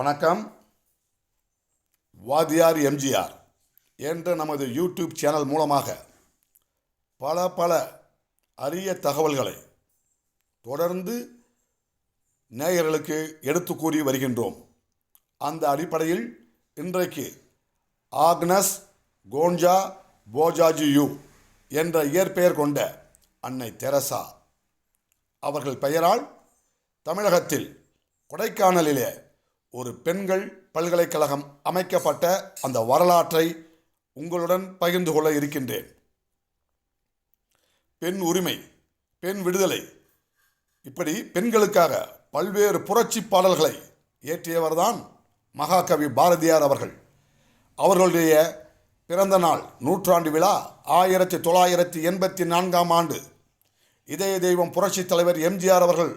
வணக்கம். வாதியார் எம்ஜிஆர் என்ற நமது யூடியூப் சேனல் மூலமாக பல பல அரிய தகவல்களை தொடர்ந்து நேயர்களுக்கு எடுத்து கூறி வருகின்றோம். அந்த அடிப்படையில் இன்றைக்கு ஆக்னஸ் கோன்ஜா போஜாஜியு என்ற இயற்பெயர் கொண்ட அன்னை தெரசா அவர்கள் பெயரால் தமிழகத்தில் கொடைக்கானலிலே ஒரு பெண்கள் பல்கலைக்கழகம் அமைக்கப்பட்ட அந்த வரலாற்றை உங்களுடன் பகிர்ந்து கொள்ள இருக்கின்றேன். பெண் உரிமை பெண் விடுதலை இப்படி பெண்களுக்காக பல்வேறு புரட்சி பாடல்களை இயற்றியவர்தான் மகாகவி பாரதியார் அவர்கள். அவர்களுடைய பிறந்த நாள் நூற்றாண்டு விழா ஆயிரத்தி தொள்ளாயிரத்தி எண்பத்தி நான்காம் ஆண்டு. இதய தெய்வம் புரட்சித் தலைவர் எம்ஜிஆர் அவர்கள்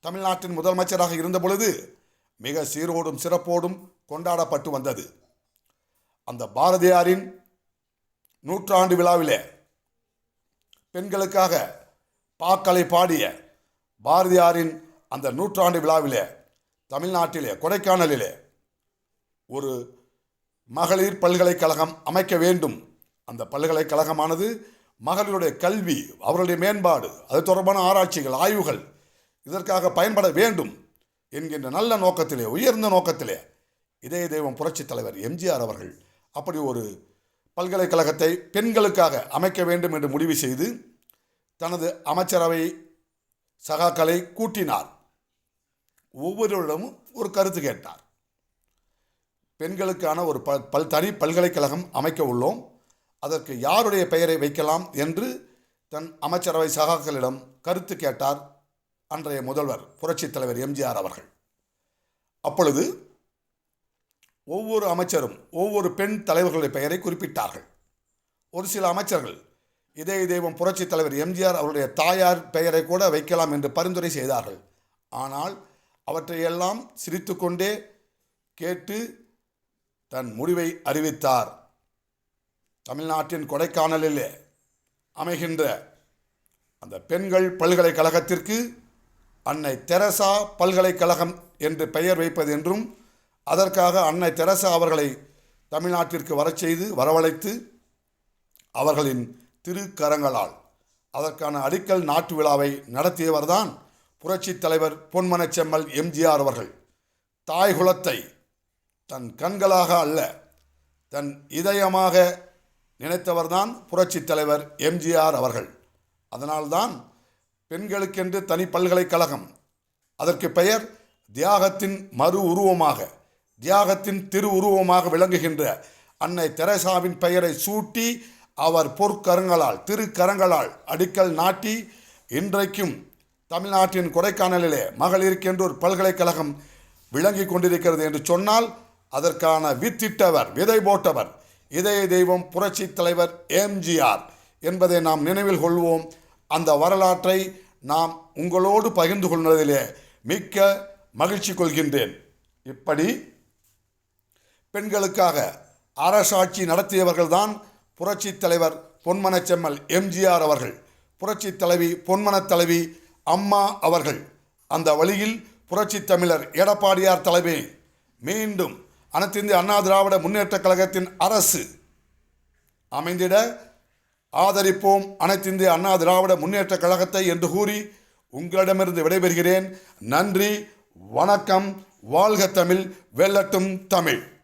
தமிழ்நாட்டின் முதலமைச்சராக இருந்த பொழுது மிக சீரோடும் சிறப்போடும் கொண்டாடப்பட்டு வந்தது. அந்த பாரதியாரின் நூற்றாண்டு விழாவிலே பெண்களுக்காக பாக்களை பாடிய பாரதியாரின் அந்த நூற்றாண்டு விழாவிலே தமிழ்நாட்டிலே கொடைக்கானலிலே ஒரு மகளிர் பல்கலைக்கழகம் அமைக்க வேண்டும். அந்த பல்கலைக்கழகமானது மகளிருடைய கல்வி அவருடைய மேம்பாடு அது தொடர்பான ஆராய்ச்சிகள் ஆய்வுகள் இதற்காக பயன்பட வேண்டும். என்கின்ற நல்ல நோக்கத்திலே உயர்ந்த நோக்கத்திலே இதய தெய்வம் புரட்சித் தலைவர் எம்ஜிஆர் அவர்கள் அப்படி ஒரு பல்கலைக்கழகத்தை பெண்களுக்காக அமைக்க வேண்டும் என்று முடிவு செய்து தனது அமைச்சரவை சகாக்களை கூட்டினார். ஒவ்வொருவரிடமும் ஒரு கருத்து கேட்டார். பெண்களுக்கான ஒரு ப பல் தனி பல்கலைக்கழகம் அமைக்க உள்ளோம். அதற்கு யாருடைய பெயரை வைக்கலாம் என்று தன் அமைச்சரவை சகாக்களிடம் கருத்து கேட்டார். அன்றைய முதல்வர் புரட்சித் தலைவர் எம்ஜிஆர் அவர்கள். அப்பொழுது ஒவ்வொரு அமைச்சரும் ஒவ்வொரு பெண் தலைவர்களுடைய பெயரை குறிப்பிட்டார்கள். ஒரு சில அமைச்சர்கள் இதய தெய்வம் புரட்சித் தலைவர் எம்ஜிஆர் அவருடைய தாயார் பெயரை கூட வைக்கலாம் என்று பரிந்துரை செய்தார்கள். ஆனால் அவற்றையெல்லாம் சிரித்துக்கொண்டே கேட்டு தன் முடிவை அறிவித்தார். தமிழ்நாட்டின் கொடைக்கானலிலே அமைகின்ற அந்த பெண்கள் பல்கலைக்கழகத்திற்கு அன்னை தெரசா பல்கலைக்கழகம் என்று பெயர் வைப்பது என்றும் அதற்காக அன்னை தெரசா அவர்களை தமிழ்நாட்டிற்கு வரச் செய்து வரவழைத்து அவர்களின் திருக்கரங்களால் அதற்கான அடிக்கல் நாட்டு விழாவை நடத்தியவர்தான் புரட்சித் தலைவர் பொன்மனச் செம்மல் எம்ஜிஆர் அவர்கள். தாய் குலத்தை தன் கண்களாக அல்ல தன் இதயமாக நினைத்தவர்தான் புரட்சித் தலைவர் எம்ஜிஆர் அவர்கள். அதனால்தான் பெண்களுக்கென்று தனி பல்கலைக்கழகம். அதற்கு பெயர் தியாகத்தின் மறு உருவமாக தியாகத்தின் திரு உருவமாக விளங்குகின்ற அன்னை தெரசாவின் பெயரை சூட்டி அவர் பொற்கரங்களால் திருக்கரங்களால் அடிக்கல் நாட்டி இன்றைக்கும் தமிழ்நாட்டின் கொடைக்கானலிலே மகளிருக்கென்று ஒரு பல்கலைக்கழகம் விளங்கி கொண்டிருக்கிறது என்று சொன்னால் அதற்கான வித்திட்டவர் விதை போட்டவர் இதய தெய்வம் புரட்சி தலைவர் எம்ஜிஆர் என்பதை நாம் நினைவில் கொள்வோம். அந்த வரலாற்றை நாம் உங்களோடு பகிர்ந்து கொள்வதிலே மிக்க மகிழ்ச்சி கொள்கின்றேன். இப்படி பெண்களுக்காக அரசாட்சி நடத்தியவர்கள்தான் புரட்சித் தலைவர் பொன்மனச் செம்மல் எம்ஜிஆர் அவர்கள். புரட்சி தலைவி பொன்மன தலைவி அம்மா அவர்கள். அந்த வழியில் புரட்சித் தமிழர் எடப்பாடியார் தலைமை. மீண்டும் அனைத்திந்திய அண்ணா திராவிட முன்னேற்றக் கழகத்தின் அரசு அமைந்திட ஆதரிப்போம் அனைத்து இந்திய அண்ணா திராவிட முன்னேற்ற கழகத்தை என்று கூறி உங்களிடமிருந்து விடைபெறுகிறேன். நன்றி வணக்கம் வாழ்க தமிழ் வெல்லட்டும் தமிழ்.